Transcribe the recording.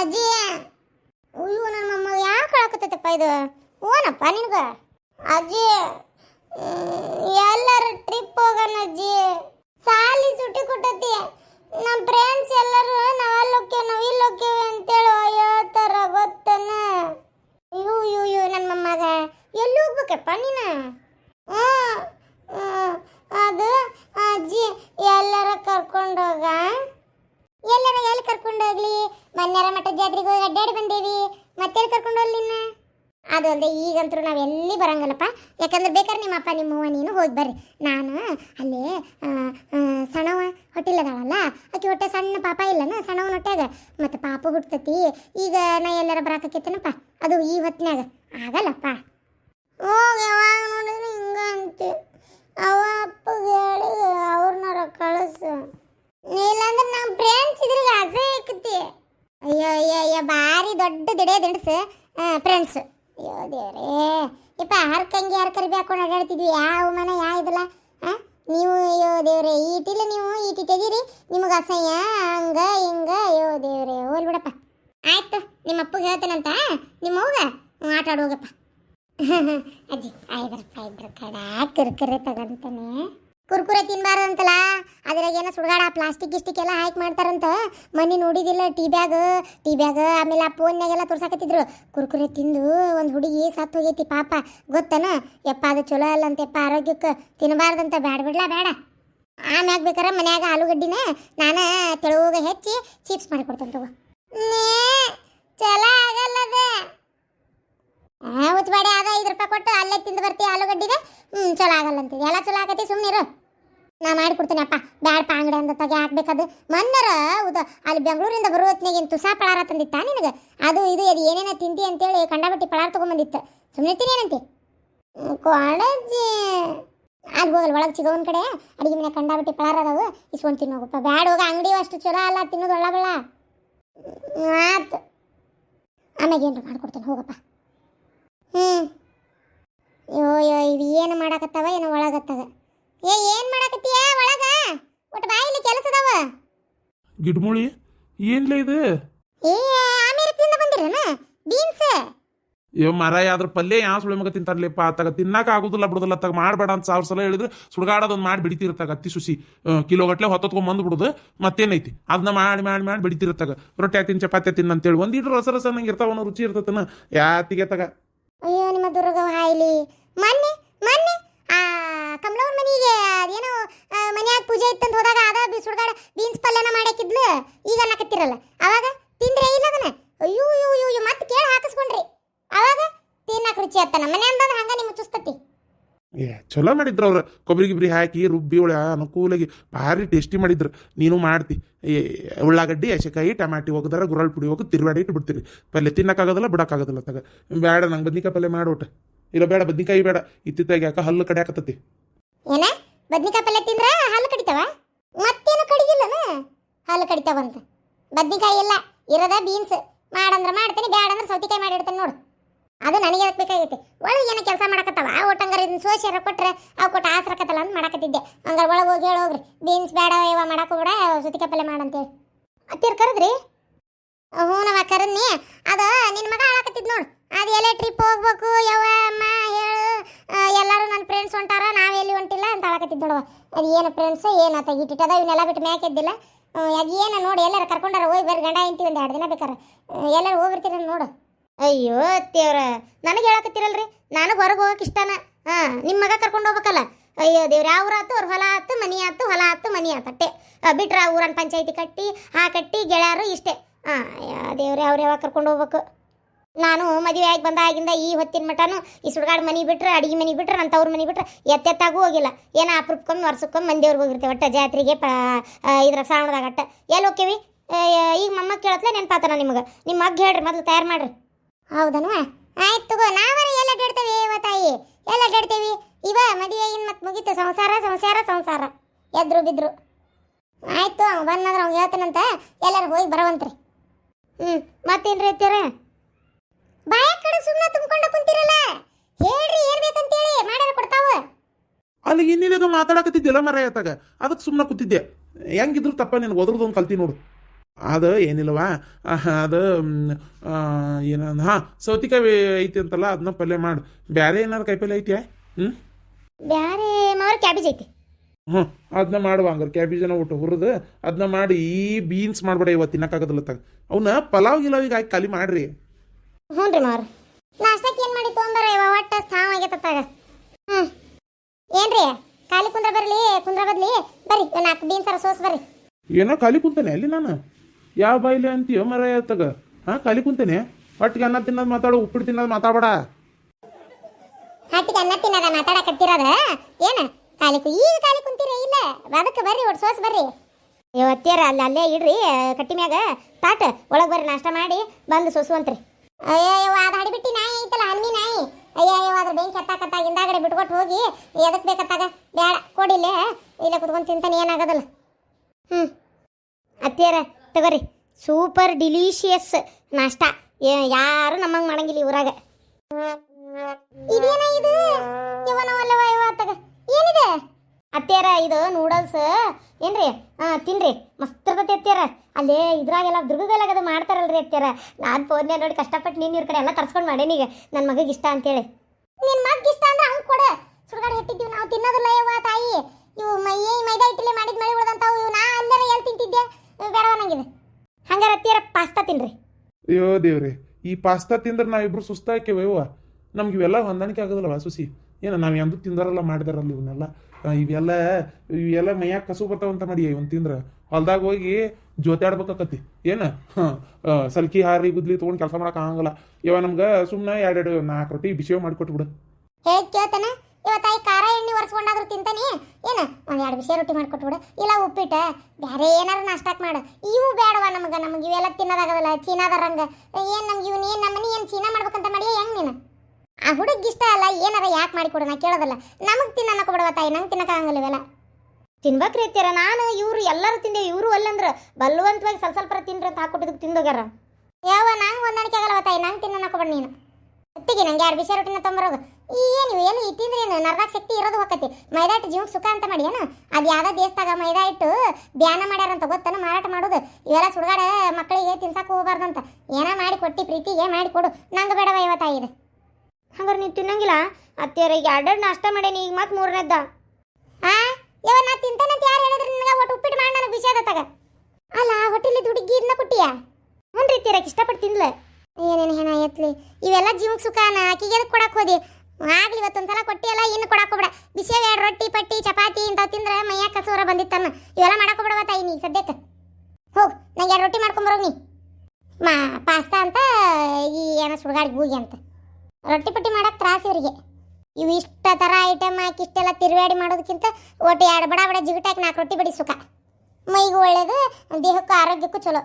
ಅಜ್ಜಿ, ಅಯ್ಯೋ, ನನ್ನ ಮಮ್ಮ ಯಾಕೆ ಕಳಕತ್ತೈತಪ್ಪ ಇದು? ಓನಪ್ಪ ನಿನ್ಗ? ಅಜ್ಜಿ ಎಲ್ಲರ ಟ್ರಿಪ್ ಹೋಗೋಣ ಅಜ್ಜಿ. ಸಾಲಿ ಸುಟ್ಟಿ ಕೊಟ್ಟತಿ. ನಮ್ಮ ಫ್ರೆಂಡ್ಸ್ ಎಲ್ಲರೂ ನಾವು ಅಲ್ಲಿ ಹೋಗ್ತೇವೆ ನಾವು ಇಲ್ಲಿ ಹೋಗ್ತೇವೆ ಅಂತೇಳಿ ಹೇಳ್ತಾರ ಗೊತ್ತನ ಅಯ್ಯೋ ಅಯ್ಯೋ ಅಯ್ಯೋ ನನ್ನ ಮೊಮ್ಮಗ ಎಲ್ಲಿ ಹೋಗ್ಬೇಕಪ್ಪ ನೀನು ಹ್ಮ್, ಹ್ಮ್, ಅದು ಅಜ್ಜಿ ಎಲ್ಲರ ಕರ್ಕೊಂಡೋಗ ಎಲ್ಲರ ಎಲ್ಲಿ ಕರ್ಕೊಂಡೋಗ್ಲಿ ಮನ್ಯಾರ ಮಠ ಜಾತ್ರೆಗೆ ಹೋಗಿ ಅಡ್ಡಾಡಿ ಬಂದೇವಿ. ಮತ್ತೆ ಕರ್ಕೊಂಡು ನಿನ್ನ ಅದು ಅಲ್ಲದೆ ಈಗಂತೂ ನಾವು ಎಲ್ಲಿ ಬರಂಗಲ್ಲಪ್ಪ? ಯಾಕಂದ್ರೆ ಬೇಕಾದ್ರೆ ನಿಮ್ಮಪ್ಪ ಅಪ್ಪ ನಿಮ್ಮ ನೀನು ಹೋಗಿ ಬರ್ರಿ. ನಾನು ಅಲ್ಲಿ ಸಣವ ಹೊಟ್ಟಿಲ್ಲದಾಳಲ್ಲ ಆಕೆ ಹೊಟ್ಟೆ ಸಣ್ಣ ಪಾಪ ಇಲ್ಲನ? ಸಣ್ಣವನ ಹೊಟ್ಟೆಗ ಮತ್ತು ಪಾಪ ಹುಟ್ಟತಿ ಈಗ ನಾ ಎಲ್ಲರ ಬರಾಕತ್ತೇನಪ್ಪ ಅದು ಈ ಹೊತ್ತಿನಾಗ ಆಗಲ್ಲಪ್ಪ. ಹೋಗಿ ಯಾವಾಗ ನೋಡಿದ್ರೆ ಹಿಂಗೆ ಅಂತ. ಅವ ಅಪ್ಪಗೆ ಹೇಳಿ ಅವ್ರನ್ನಾರ ಕಳಿಸು. ಇಲ್ಲಾಂದ್ರೆ ನಮ್ಮ ಫ್ರೆಂಡ್ಸ್ ಇದ್ರಿಗೆ ಅಸಹ್ಯ ಅಯ್ಯೋ ಅಯ್ಯೋ ಅಯ್ಯೋ, ಭಾರಿ ದೊಡ್ಡ ದಿಡೆ ದಿಡ್ಸು. ಫ್ರೆಂಡ್ಸ್ ಅಯ್ಯೋ, ದೇವ್ರೇ. ಯಪ್ಪ, ಹರ್ಕಂಗಿ ಹರ್ಕರಿ ಹಾಕೊಂಡು ಅಡ್ಡಾಡ್ತಿದ್ವಿ ಯಾವ ಮನೆ ಯಾ ಇದಲ್ಲ? ನೀವು, ಅಯ್ಯೋ, ದೇವ್ರೆ ಈಟಿಲ್ಲ ನೀವು ಈಟಿ ತೆಗೀರಿ. ನಿಮಗೆ ಅಸಹ್ಯ, ಹಂಗ, ಹಿಂಗ. ಅಯ್ಯೋ, ದೇವ್ರೆ, ಹೋಲ್ ಬಿಡಪ್ಪ. ಆಯ್ತು, ನಿಮ್ಮ ಅಪ್ಪಗೆ ಹೇಳ್ತೇನಂತ ನಿಮ್ಮ ಹೋಗ ಆಟ ಆಡ್ ಹೋಗಪ್ಪ. ಅಜ್ಜಿ ಐದು ರೂಪಾಯಿ ಇದ್ರ ಕಡ, ಕಿರ್ಕಿರಿ ತಗಂತಾನೆ. ಕುರ್ಕುರೆ ತಿನ್ಬಾರ್ದಂತಲ್ಲ? ಅದ್ರಾಗ ಏನೋ ಸುಡ್ಗಾಡ, ಪ್ಲಾಸ್ಟಿಕ್ ಗಿಸ್ಟಿಕ್ ಎಲ್ಲ ಹಾಕಿ ಮಾಡ್ತಾರಂತ. ಮನೆ ನೋಡಿದಿಲ್ಲ ಟೀ ಬ್ಯಾಗ್ ಟೀ ಬ್ಯಾಗ್, ಆಮೇಲೆ ಆ ಫೋನ್ನಾಗೆಲ್ಲ ತೋರ್ಸಾಕತ್ತಿದ್ರು. ಕುರ್ಕುರೆ ತಿಂದು ಒಂದು ಹುಡುಗಿ ಸತ್ತು ಹೋಗೈತಿ ಪಾಪ. ಗೊತ್ತನ? ಯಪ್ಪ, ಅದು ಚಲೋ ಅಲ್ಲಂತೆಪ್ಪ ಆರೋಗ್ಯಕ್ಕೆ ತಿನ್ನಬಾರ್ದಂತ ಬ್ಯಾಡ ಬಿಡ್ಲಾ ಬೇಡ ಆಮ್ಯಾಗ ಬೇಕಾರೆ ಮನ್ಯಾಗ ಆಲೂಗಡ್ಡಿನ ನಾನು ತೆಳುವಾಗ ಹೆಚ್ಚಿ ಚಿಪ್ಸ್ ಮಾಡಿಕೊಡ್ತೇನೆ ತಗೋ. ಚಲೋ ಆಗಲ್ಲದ. ಉಚ್ಬೇಡ ಆಗ ಐದು ರೂಪಾಯಿ ಕೊಟ್ಟು ಅಲ್ಲೇ ತಿಂದು ಬರ್ತೀವಿ ಆಲೂಗಡ್ಡಿಗೆ? ಹ್ಞೂ ಚಲೋ ಆಗಲ್ಲ ಎಲ್ಲ ಚಲೋ ಆಗತಿ ಸುಮ್ಮನಿರು ನಾ ಮಾಡಿಕೊಡ್ತೀನಿ ಅಪ್ಪ. ಬ್ಯಾಡಪ್ಪ, ಅಂಗಡಿ ಅಂದ ತಗೆ ಹಾಕ್ಬೇಕದು. ಮನ್ನರ ಉದ, ಅಲ್ಲಿ ಬೆಂಗಳೂರಿಂದ ಬರೋ ಹೊತ್ತಿನಾಗ ತುಸಾ ಪಳಾರ ತಂದಿತ್ತ ನಿನಗೆ? ಅದು ಇದು ಅದು ಏನೇನ ತಿಂತಿ ಅಂತೇಳಿ ಕಂಡಾಬಿಟ್ಟು ಪಳಾರ ತೊಗೊಂಬಂದಿತ್ತು. ಸುಮ್ಮನೆ ಇರ್ತೀನಿ ಏನಂತೆ? ಕಾಳಜಿ ಅದು ಹೋಗಲ್ಲ ಒಳಗೆ ಸಿಗೋನ್ ಕಡೆ. ಅಡುಗೆ ಮನೆ ಕಂಡಾಬಿಟ್ಟು ಪಳಾರ ಅದಾವು. ಇಸ್ಕೊಂಡು ತಿನ್ನೋಗಪ್ಪ ಬ್ಯಾಡ ಹೋಗ, ಅಂಗಡಿ ಅಷ್ಟು ಚಲೋ ಅಲ್ಲ, ತಿನ್ನೋದು ಒಳ್ಳ ಬಳ್ಳ. ಆತು. ಆಮ್ಯಾಗ ಏನ್ರ ಮಾಡ್ಕೊಡ್ತೀನಿ ಹೋಗಪ್ಪ. ಹ್ಞೂ ಅಯ್ಯೋ ಇವು ಏನು ಮಾಡಾಕತ್ತವ, ಏನೋ ಒಳಗತ್ತಾವ ಏ ಏನ್ ಮಾಡಕತ್ತೀಯ ಒಳಗ? ಒಟ್ಟು ಬಾಯಲ್ಲಿ ಕೆಲಸ ಅದಾವ ಗಿಡ್ಮುಳಿ ಏನ್ಲೇ ಇದು? ಏ ಅಮೇರಿಕದಿಂದ ಬಂದಿರನ? ಬೀನ್ಸ್? ಇವ್ ಮರ ಯಾವ್ದ್ರ ಪಲ್ಯ ಯಾವ ಸುಳಿ ಮಗ ತಿಂತಾರಲ್ಲಪ್ಪ ತಗ ತಿನ್ನಕ ಆಗುದಿಲ್ಲ ಬಿಡುದಿಲ್ಲ ತಗ ಮಾಡ್ಬೇಡ ಅಂತ ಸಾವಿರ ಸಲ ಹೇಳಿದ್ರೆ. ಸುಡ್ಗಾಡೋದೊಂದು ಮಾಡಿ ಬಿಡಿತಿರ್ತಾಗ ಅತ್ತಿ ಸುಸಿ ಕಿಲೋ ಗಟ್ಲೆ ಹೊತ್ತೊತ್ಕೊಂಡ್ ಬಂದು ಬಿಡುದು ಮತ್ತೇನೈತಿ? ಅದನ್ನ ಮಾಡಿ ಮಾಡಿ ಮಾಡಿ ಬಿಡಿತಿರ್ತಾಗ ರೊಟ್ಟಿ ತಿನ್ ಚಪಾತಿ ತಿನ್ನ ಅಂತೇಳಿ ಒಂದಿಟ್ಟು ರಸ ರಸ ನಂಗೆ ಇರ್ತಾವ ರುಚಿ ಇರ್ತತನ. ಯಾತಿಗೆ ತಗ ಅಯ್ಯೋ ನಿಮ್ಮ ದುರ್ಗವ ಹಾಯ್ಲಿ. ಇತ್ತಂತ ಹೋದಾಗ ಅದ ಬಿ- ಸುಡ್ಗಾಡ ಬೀನ್ಸ್ ಪಲ್ಯನ ಮಾಡಾಕಿದ್ಲು ಈಗ ಅನ್ನಕತ್ತಿರಲ್ಲ. ಅವಾಗ ತಿಂದ್ರೆ ಇಲ್ಲ ಅದನ್ನ. ಅಯ್ಯೋ ಅಯ್ಯೋ ಅಯ್ಯೋ ಮತ್ತೆ ಕೇಳಿ ಹಾಕಿಸ್ಕೊಂಡ್ರಿ. ಅವಾಗ ತಿನ್ನಕ್ ರುಚಿ ಆತನ ಮನೆ ಅಂತಂದ್ರೆ ಹಂಗ ನಿಮ್ಗೆ ಚುಸ್ತತಿ ಏ ಚಲೋ ಮಾಡಿದ್ರು ಅವ್ರು. ಕೊಬ್ಬರಿ ಗಿಬ್ರಿ ಹಾಕಿ ರುಬ್ಬಿ ಒಳ ಅನುಕೂಲಾಗಿ ಭಾರಿ ಟೇಸ್ಟಿ ಮಾಡಿದ್ರು. ನೀನು ಮಾಡ್ತಿ. ಏ ಉಳ್ಳಾಗಡ್ಡಿ ಹಸಿಕಾಯಿ ಟಮಾಟಿ ಹೋಗದಾರ ಗುರಳ್ ಪುಡಿ ಹೋಗಿ ತಿರುವಾಡಿ ಇಟ್ಟು ಬಿಡ್ತೀರಿ. ಪಲ್ಯ ತಿನ್ನಕ್ಕಾಗೋದಿಲ್ಲ ಬಿಡೋಕ್ಕಾಗೋದಿಲ್ಲ ತಗ. ಬೇಡ ನಂಗೆ ಬದ್ನಿಕಾಯಿ ಪಲ್ಯ ಮಾಡೋಟ ಇಲ್ಲ ಬೇಡ ಬದ್ನಿಕಾಯಿ ಬೇಡ. ಇತ್ತಿತ್ತಾಗ ಯಾಕೆ ಹಲ್ಲು ಕಡಿಯಾಕತ್ತತಿ? ಏನ? ಬದ್ನಿಕಾಯಿ ಪಲ್ಯ ತಿಂದ್ರ ಹಾಲು ಕಡಿತಾವ? ಮತ್ತೇನು ಕಡಿದಿಲ್ಲನ? ಹಾಲು ಕಡಿತಾವಂತ. ಬದ್ನಿಕಾಯಿ ಇಲ್ಲ, ಇರದ ಬೀನ್ಸ್ ಮಾಡಂದ್ರ ಮಾಡ್ತೇನೆ ಬ್ಯಾಡ ಅಂದ್ರೆ ಸೌತಿಕಾಯಿ ಮಾಡಿಡ್ತೇನೆ ನೋಡು. ಅದು ನನಗೆ ಅದಕ್ಕೆ ಬೇಕಾಗೈತಿ. ಒಳಗೆ ಏನೋ ಕೆಲಸ ಮಾಡಕತ್ತವ? ಒಟ್ಟಂಗಾರ ಇದನ್ನ ಸೋಸಿಯರ ಕೊಟ್ರೆ ಅವು ಕೊಟ್ಟು ಆಸರಕತ್ತಲ್ಲ ಅಂತ ಮಾಡಕತ್ತಿದ್ದೆ. ಹಂಗಾರೆ ಒಳಗೆ ಹೋಗಿ ಹೇಳೋಗ್ರಿ ಬೀನ್ಸ್ ಬೇಡ ಇವ ಮಾಡಕ್ಕೂ ಕೂಡ ಸೌತಿಕಾಯಿ ಪಲ್ಯ ಮಾಡಂತೇಳಿ. ಅತ್ತಿರ್ ಕರೆದ್ರಿ? ಹ್ಞೂ ನವ ಕರನ್ನಿ ಅದು ನಿನ್ನ ಮಗ ಹಾಳಾಕತ್ತಿದ್ ನೋಡು. ಅದು ಎಲ್ಲ ಟ್ರಿಪ್ ಹೋಗ್ಬೇಕು ಯಾವ ಅಮ್ಮ, ಹೇಳು. ಎಲ್ಲರೂ ನನ್ನ ಫ್ರೆಂಡ್ಸ್ ಹೊಂಟಾರ ನಾವು ಎಲ್ಲಿ ಹೊಂಟಿಲ್ಲ ಅಂತ ಹೇಳಕತ್ತಿದ್ ನೋಡವ ಅದು ಏನು ಫ್ರೆಂಡ್ಸ್ ಏನು ಆತ ಇಟ್ಟಿಟ್ಟದ ಇವನ್ನೆಲ್ಲ ಬಿಟ್ಟು ಮ್ಯಾಕ್ ಎದ್ದಿಲ್ಲ. ಅದು ಏನು ನೋಡಿ ಎಲ್ಲರೂ ಕರ್ಕೊಂಡಾರ ಹೋಗಿ ಬರ್ರಿ ಗಂಡ ಇಂತಿ ಒಂದು ಎರಡು ದಿನ ಬೇಕಾರೆ. ಎಲ್ಲರೂ ಹೋಗಿರ್ತೀರ ನೋಡು. ಅಯ್ಯೋ ದೇವ್ರ ನನಗೆ ಹೇಳಕತ್ತಿರಲ್ರಿ? ನನಗೆ ಹೊರಗೆ ಹೋಗಕ್ಕೆ ಇಷ್ಟನ. ಹಾಂ ನಿಮ್ಮ ಮಗ ಕರ್ಕೊಂಡು ಹೋಗ್ಬೇಕಲ್ಲ? ಅಯ್ಯೋ, ದೇವ್ರ ಯಾವ ಊರ ಆತು? ಅವ್ರ ಹೊಲ ಆತು, ಮನಿ ಆತು, ಹೊಲ ಆತು, ಮನಿ ಆತು ಅಟ್ಟೆ. ಬಿಟ್ರೆ ಊರನ್ನ ಪಂಚಾಯತಿ ಕಟ್ಟಿ ಆ ಕಟ್ಟಿ ಗೆಳೆಯರು ಇಷ್ಟೇ. ಹಾಂ ದೇವ್ರೆ, ಅವ್ರು ಯಾವಾಗ ಕರ್ಕೊಂಡು ಹೋಗ್ಬೇಕು? ನಾನು ಮದುವೆ ಆಗಿ ಬಂದಾಗಿಂದ ಈ ಹೊತ್ತಿನ ಮಟನು ಈ ಸುಡ್ಗಾಡು ಮನೆ ಬಿಟ್ರೆ ಅಡಿಗೆ ಮನೆ ಬಿಟ್ರೆ ನನ್ನ ತವ್ರ ಮನೆ ಬಿಟ್ರೆ ಎತ್ತೆತ್ತಾಗೂ ಹೋಗಿಲ್ಲ. ಏನೋ ಅಪ್ರೂಪಕ್ಕೊಮ್ಮೆ ವರ್ಷಕ್ಕೊಮ್ಮೆ ಮಂದಿಯವ್ರಿಗೆ ಹೋಗಿರ್ತೇವೆ. ಒಟ್ಟು ಜಾತ್ರೆಗೆ ಪ ಇದ್ರ ಶ್ರಾವಣದಾಗ ಅಟ್ಟ. ಎಲ್ಲಿ ಹೋಕ್ಕೇವಿ? ಈಗ ಮಮ್ಮ ಕೇಳತ್ಲೆ ನೆನ್ಪಾತನ ನಿಮಗೆ? ನಿಮ್ಮ ಮಗ್ ಹೇಳ್ರಿ ಮೊದಲು ತಯಾರು ಮಾಡ್ರಿ. ಹೌದನವಾ ಆಯ್ತು ತಗೋ ನಾವರ ಎಲ್ಲ ಅಡ್ಡಾಡ್ತೇವೆ ಇವ ತಾಯಿ. ಎಲ್ಲ ಅಡ್ಡಾಡ್ತೇವಿ ಇವ ಮದುವೆ ಇನ್ ಮತ್ತೆ ಮುಗೀತು. ಸಂಸಾರ ಸಂಸಾರ ಸಂಸಾರ. ಎದ್ರು ಬಿದ್ರು. ಆಯ್ತು ಅವ್ನು ಬಂದಂದ್ರೆ ಅವ್ನು ಹೇಳ್ತಾನಂತ ಎಲ್ಲರೂ ಹೋಗಿ ಬರವಂತ್ರಿ. ಹ್ಞೂ ಮತ್ತೇನ್ರಿ ಅತ್ತೀರ ಬಾಯ ಕಡೆ ಸುಮ್ಮನೆ ತುಂಬಿಕೊಂಡ ಕುಂತಿರಲ್ಲ? ಹೇಳ್ರಿ ಏನ್ ಮಾಡ್ಯಾರ ಕೊಡ್ತಾವ. ಅಲ್ಲಿ ಇನ್ನೇನದು ಮಾತಾಡಕತ್ತಿದ್ದಿಲ್ಲ ಮರ ಆತಾಗ ಅದಕ್ಕೆ ಸುಮ್ಮನೆ ಕೂತಿದ್ದೆ. ಹೆಂಗಿದ್ರು ತಪ್ಪ ಒದ್ರದು ಒದ್ರದೊಂದು ಕಲ್ತಿ ನೋಡು. ಅದು ಏನಿಲ್ಲವಾ? ಅದು ಏನ ಹಾಂ ಸೌತಿಕಾಯಿ ಐತಿ ಅಂತಲ್ಲ ಅದನ್ನ ಪಲ್ಯ ಮಾಡು. ಬೇರೆ ಏನಾರು ಕಾಯಿಪಲ್ಯ ಐತಿಯಾ? ಹ್ಞೂ ಬ್ಯಾರೆ ಮಾವ್ರ ಕ್ಯಾಬೇಜ್ ಐತಿ. ಹ್ಞೂ ಅದನ್ನ ಮಾಡುವ ಹಂಗಾರೆ. ಕ್ಯಾಬೇಜನ ಒಟ್ಟು ಹುರಿದು ಅದನ್ನ ಮಾಡಿ. ಈ ಬೀನ್ಸ್ ಮಾಡ್ಬೇಡ ಇವತ್ತು ತಿನ್ನಕ್ಕಾಗದಿಲ್ಲ ತಗ. ಅವನ್ನ ಪಲಾವ್ ಗಿಲಾವಿಗೆ ಹಾಕಿ ಖಾಲಿ ಮಾಡ್ರಿ. ಹ್ಞೂ ರೀ ಮಾವ್ರ. ನಾಷ್ಟಕ್ಕೆ ಏನು ಮಾಡಿ ತೊಗೊಂಬರ ಒಟ್ಟು ಸ್ಥಾನ ಆಗೈತತ್ತಾಗ. ಹ್ಞೂ ಏನ್ರಿ ಖಾಲಿ ಕುಂದ್ರ ಬರಲಿ ಕುಂದ್ರ ಬದಲಿ? ಬರ್ರಿ ನಾಲ್ಕು ಬೀನ್ ಸರ ಸೋಸ್ ಬರ್ರಿ. ಏನೋ ಖಾಲಿ ಕುಂತಾನೆ ಅಲ್ಲಿ ನಾನು? ಯಾವ ಬಾಯಿಲೆ ಅಂತೀಯೋ ಮರ ತಗ ಹಾಂ ಖಾಲಿ ಕುಂತಾನೆ. ಒಟ್ಟಿಗೆ ಅನ್ನ ತಿನ್ನೋದು ಮಾತಾಡು ಉಪ್ಪಿಟ್ಟು ತಿನ್ನೋದು ಮಾತಾಡಬೇಡ. ಹಟ್ಟಿಗೆ ಅನ್ನ ತಿನ್ನದ ಮಾತಾಡಕತ್ತಿರೋದ? ಏನ? ಖಾಲಿ ಕು- ಈಗ ಖಾಲಿ ಕುಂತೀರಿ ಇಲ್ಲ? ಅದಕ್ಕೆ ಬರ್ರಿ ಒಟ್ಟು ಸೋಸ್ ಬರ್ರಿ. ಇವತ್ತಿಯರ ಅಲ್ಲಿ ಅಲ್ಲೇ ಇಡ್ರಿ ಕಟ್ಟಿ ಮ್ಯಾಗ. ತಾಟ ಒಳಗೆ ಬರ್ರಿ ನಾಷ್ಟ ಮಾಡಿ ಬಂದು ಸೋಸುವಂತ್ರಿ. ಅಯ್ಯೋ ಅದು ಹಡಿಬಿಟ್ಟಿ ನಾಯಿ ಐತಲ್ಲ ಹನ್ನಿ ನಾಯಿ. ಅಯ್ಯೋ ಅದ್ರ ಬೆಂಕಿ ಹತ್ತಾಕತ್ತಾಗ ಹಿಂದಾಗಡೆ ಬಿಟ್ಕೊಟ್ಟು ಹೋಗಿ ಎದಕ್ಕೆ ಬೇಕತ್ತಾಗ? ಬೇಡ ಕೊಡಿಲ್ಲೇ ಇಲ್ಲ. ಕುತ್ಕೊಂಡು ತಿಂತಾನೆ, ಏನಾಗೋದಲ್ಲ. ಹ್ಞೂ ಅತ್ತಿಯರ, ತಗೋರಿ. ಸೂಪರ್ ಡಿಲೀಷಿಯಸ್ ನಾಷ್ಟ. ಯಾರು ನಮ್ಮಂಗೆ ಮಾಡಂಗಿಲ್ಲ ಊರಾಗ. ಇದೇನ ಇದು? ಇವನವಲ್ಲವ ಇವ ಏನಿದೆ? ಅತ್ತೆಯರ ಇದು ನೂಡಲ್ಸ್ ಏನ್ರಿ? ಹಾ ತಿನ್ರಿ. ಮಸ್ತ್ ಇರ್ತೈತಿ ಅತ್ತೆಯರ. ಅಲ್ಲೇ ಇದ್ರಾಗೆಲ್ಲ ದುರ್ಗದಲ್ಲಾಗ ಅದು ಮಾಡ್ತಾರಲ್ರಿ ಅತ್ತೆಯರ. ನಾನು ಫೋನ್ನೇ ನೋಡಿ ಕಷ್ಟಪಟ್ಟು ನೀನು ಇವ್ರ ಕಡೆ ಎಲ್ಲ ತರ್ಸ್ಕೊಂಡು ಈಗ. ನನ್ನ ಮಗಗೆ ಇಷ್ಟ ಅಂತೇಳಿ. ನಿನ್ನ ಮಗ ಇಷ್ಟ ಅಂದ್ರೆ ಹಂಗೆ ಕೊಡ. ಸುಡ್ಗಾಡು ಹೆಟ್ಟಿದ್ದೀವಿ ನಾವು ತಿನ್ನೋದಿಲ್ಲ ಯವ್ವ ತಾಯಿ. ಇವು ಮೈ ಮೈದಾ ಇಟ್ಲಿ ಮಾಡಿದ ಮಳೆ ಉಳ್ದಂತಾವು. ಇವು ನಾ ಅಲ್ಲೇ ಎಲ್ಲಿ ತಿಂತಿದ್ದೆ? ಬೇಡವ ನಂಗಿದೆ. ಹಂಗಾರೆ ಅತ್ತೆಯರ ಪಾಸ್ತಾ ತಿನ್ರಿ. ಅಯ್ಯೋ ದೇವ್ರಿ ಈ ಪಾಸ್ತಾ ತಿಂದ್ರೆ ನಾವಿಬ್ರು ಸುಸ್ತಾಕೇವ ನಮ್ಗೆ ಇವೆಲ್ಲ ಹೊಂದಾಣಿಕೆ ಆಗೋದಿಲ್ಲವ ಸುಸಿ? ಏನ ನಾವು ಎಂದು ತಿಂದಾರಲ್ಲ ಮಾಡಿದಾರಲ್ಲ ಇವನ್ನೆಲ್ಲ ಇವೆಲ್ಲ ಇವೆಲ್ಲ ಮೈಯಾಗ ಕಸು ಬರ್ತಾವಂತ ಮಾಡಿ, ಇವನ್ ತಿಂದ್ರ. ಹೊಲ್ದಾಗ ಹೋಗಿ ಜೋತಿ ಏನ? ಸಲ್ಕಿ ಹಾರಿ ಗುದ್ಲಿ ತೊಗೊಂಡು ಕೆಲಸ ಮಾಡಕ್ ಆಗಂಗಿಲ್ಲ. ಇವ ನಮ್ಗೆ ಸುಮ್ಮನೆ ಎರಡೆರಡು ನಾಲ್ಕು ರೊಟ್ಟಿ ಬಿಸಿಯೋ ಮಾಡಿಕೊಟ್ಬಿಡು ಹೇಳಿ ಕೇಳ್ತಾನ? ಇವತ್ತಾಯಿ ಖಾರ ಎಣ್ಣೆ ಒರೆಸ್ಕೊಂಡಾದ್ರೂ ತಿಂತಾನೆ? ಏನ? ಒಂದ್ ಎರಡು ಬಿಸಿ ರೊಟ್ಟಿ ಮಾಡ್ಕೊಟ್ಬಿಡು ಇಲ್ಲ, ಉಪ್ಪಿಟ್ಟ? ಬೇರೆ ಏನಾರು ನಾಷ್ಟಾಕ್ ಮಾಡು. ಇವು ಬೇಡವ ನಮಗ, ನಮಗೆ ಇವೆಲ್ಲ ತಿನ್ನೋದಾಗದಲ್ಲ ಚೀನಾದರಂಗ ಏನ್ ನಮ್ಗೆ ಇವನ್, ಏನ್ ನಮ್ಮನಿ, ಏನ್ ಚೀನಾ ಮಾಡ್ಬೇಕಂತ ಮಾಡಿಯ ಹೆಂಗ್ ನೀನು? ಆ ಹುಡುಗಿ ಇಷ್ಟ ಅಲ್ಲ, ಏನಾರ ಯಾಕೆ ಮಾಡಿಕೊಡು, ನಾ ಕೇಳೋದಲ್ಲ. ನಮಗೆ ತಿನ್ನಕ್ಕ ಬಿಡವ ತಾಯಿ, ನಂಗೆ ತಿನ್ನಕ್ಕಾಗಂಗಿಲ್ಲ ಇವೆಲ್ಲ. ತಿನ್ಬೇಕ್ರಿ ಅತ್ತೀರ ನಾನು ಇವರು ಎಲ್ಲರೂ ತಿಂದೆ ಇವರು ಅಲ್ಲಂದ್ರ ಬಲವಂತವಾಗಿ ಸ್ವಲ್ಪ ಸ್ವಲ್ಪ ತಿನ್ರಿ ಅಂತ ಹಾಕೊಟ್ಟಿದ್ದಕ್ಕೆ ತಿಂದೋಗ್ಯಾರ. ಯಾವ ನಂಗೆ ಹೊಂದಾಣಿಕೆ ಆಗಲ್ಲವ ತಾಯಿ, ನಂಗೆ ತಿನ್ನ ಬಿಡ ನೀನು. ಹೊತ್ತಿಗೆ ನಂಗೆ ಎರಡು ಬಿಸಿ ರೊಟ್ಟಿನ ಏನು ಏನು ಈ ತಿಂದ್ರೆ ಏನು? ನರ್ದಾಗ ಶಕ್ತಿ ಇರೋದು ಹೋಗತಿ ಮೈದಾ ಹಿಟ್ಟು ಜೀವಕ್ಕೆ ಸುಖ ಅಂತ ಮಾಡಿ ಏನು? ಅದು ಯಾವ್ದೋ ದೇಶದಾಗ ಮೈದಾ ಹಿಟ್ಟು ಧ್ಯಾನ ಮಾಡ್ಯಾರಂತ ಗೊತ್ತನ? ಮಾರಾಟ ಮಾಡೋದು. ಇವೆಲ್ಲ ಸುಡುಗಾಡ ಮಕ್ಕಳಿಗೆ ತಿನ್ಸಕ್ಕೆ ಹೋಗ್ಬಾರ್ದಂತ. ಏನ ಮಾಡಿ ಕೊಟ್ಟು ಪ್ರೀತಿಗೆ ಮಾಡಿ ಕೊಡು. ನಂಗೆ ಬೇಡವ ಇವತ್ತಾಯಿ ಇದೆ. ಹಂಗಾರೆ ನೀವು ತಿನ್ನಂಗಿಲ್ಲ? ಅತ್ತೆಯರ ಈಗ ಎರಡೆರಡು ನಾಷ್ಟ ಮಾಡೇನಿ, ಈಗ ಮತ್ತೆ ಮೂರನೇದ್ದ. ಆ? ಯಾವ ನಾ ತಿಂತಾನಂತ ಯಾರು ಹೇಳಿದ್ರೆ ನಿನಗೆ? ಒಟ್ಟು ಉಪ್ಪಿಟ್ಟು ಮಾಡಿ ನನಗೆ ವಿಷಯ ತಗ ಅಲ್ಲ ಹೊಟ್ಟೆಲಿ ದುಡುಗಿ ಇದನ್ನ ಕೊಟ್ಟಿಯಾ? ಹ್ಞೂ ರೀ ತೀರಕ್ಕೆ ಇಷ್ಟಪಟ್ಟು ತಿನ್ಲೆ ಏನೇನು ಹೆಣ ಎತ್ಲಿ? ಇವೆಲ್ಲ ಜೀವಕ್ಕೆ ಸುಖನ ಆಕಿಗೆ ಎದಕ್ಕೆ ಕೊಡಕ್ಕೆ ಹೋದಿ? ಆಗ್ಲಿ, ಇವತ್ತೊಂದ್ಸಲ ಕೊಟ್ಟಿಯಲ್ಲ, ಇನ್ನು ಕೊಡಕ್ಕೆ ಹೋಗ್ಬೇಡ. ಬಿಸಿಯಾಗ ಎರಡು ರೊಟ್ಟಿ, ಪಟ್ಟಿ, ಚಪಾತಿ ಇಂಥವು ತಿಂದ್ರೆ ಮೈಯಾಗ ಕಸೂರ ಬಂದಿತ್ತನ್ನ. ಇವೆಲ್ಲ ಮಾಡಕ್ಕೆ ಹೋಗ್ಬೇಡವ ತಾಯಿ ನೀ ಸದ್ಯಕ್ಕೆ. ಹೋಗ್, ನಂಗೆ ಎರಡು ರೊಟ್ಟಿ ಮಾಡ್ಕೊಂಬರೋಗಿ ನೀ. ಮಾ, ಪಾಸ್ತಾ ಅಂತ, ಈ ಏನೋ ಸುಡ್ಗಾಡಿಗೆ ಹೋಗಿ ಅಂತ. ರೊಟ್ಟಿ ಪಟ್ಟಿ ಮಾಡಕ್ ತ್ರಾಸ ಇವರಿಗೆ. ಇವು ಇಷ್ಟ ಥರ ಐಟಮ್ ಹಾಕಿ ಇಷ್ಟೆಲ್ಲ ತಿರುವಾಡಿ ಮಾಡೋದಕ್ಕಿಂತ ಒಟ್ಟು ಎರಡು ಬಡ ಬಡ ಜಿಗುಟಾಕಿ ನಾಲ್ಕು ರೊಟ್ಟಿ ಬಡಿ ಸುಖ. ಮೈಗೂ ಒಳ್ಳೇದು, ದೇಹಕ್ಕೂ ಆರೋಗ್ಯಕ್ಕೂ ಚಲೋ.